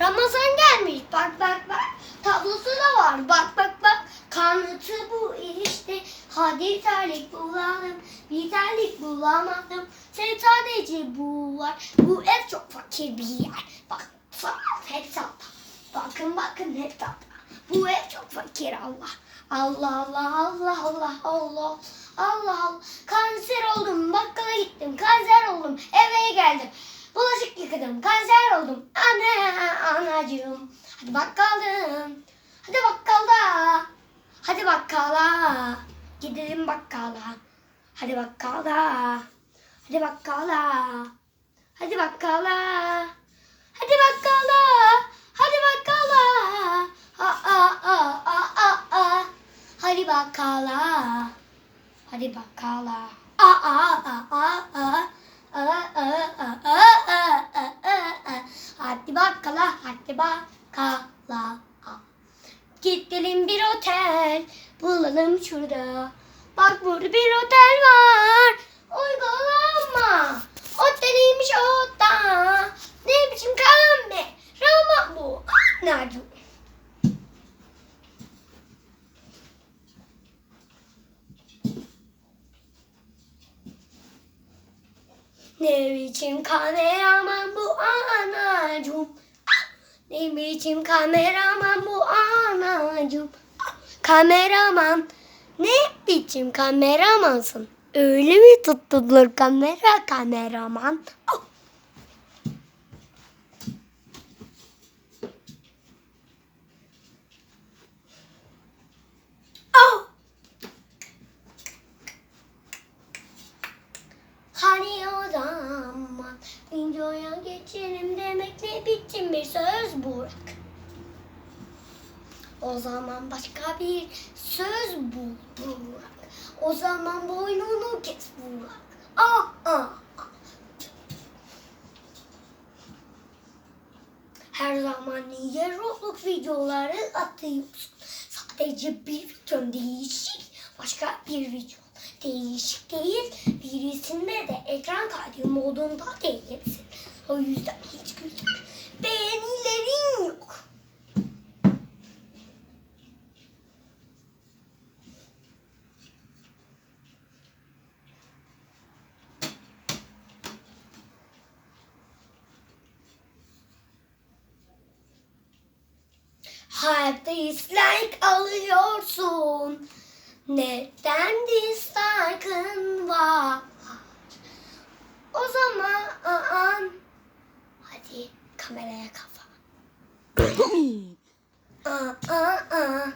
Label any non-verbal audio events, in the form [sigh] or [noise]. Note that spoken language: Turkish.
Ramazan gelmiş. Bak bak bak. Tablosu da var. Bak bak bak. Kanıtı bu işte. Hadi terlik bulalım. Bir terlik bulamadım. Sen sadece bu var. Bu ev çok fakir bir yer. Bak sağ hep sağda. Bakın bakın hep sağda. Bu ev çok fakir Allah. Allah Allah Allah Allah Allah Allah Allah. Kanser oldum. Bakkala gittim. Kanser oldum. Eve geldim. Bulaşık yıkadım. Kanser anacığım. Hadi bakkalım. Hadi bakkala. Hadi bakkala. Gidelim bakkala. Hadi bakkala. Hadi bakkala. Hadi bakkala. Hadi bakkala. Hadi bakkala. Ha a a a a a. Hadi bakkala. Hadi bakkala. A a a a a. A, a, a, a, a, a, a, a. Hadi bakkala. Gidelim bir otel, bulalım şurada. Bak burada bir otel var. Uygulama. Oteliymiş o da. Ne biçim kahve? Rama bu. Anacığım. Ne biçim kameraman bu anacığım. Ne biçim kameraman bu anacığım. Ah! Kameraman. Ne biçim kameramansın? Öyle mi tutulur kamera kameraman? Ah! Ah! Hani videoya geçelim demek ne biçim bir söz Burak. O zaman başka bir söz bul. O zaman boynunu kes Burak. Ah ah. ah. Her zaman niye Roblox videoları atıyorsun? Sadece bir video değişik. Başka bir video. Değişik değil. Birisinde de ekran kaydı modunda değilsin. O yüzden hiç güzel beğenilerin yok. Hep dislike alıyorsun. Neden dislike'ın var? O zaman kameraya kafa. [laughs] aa, aa, aa.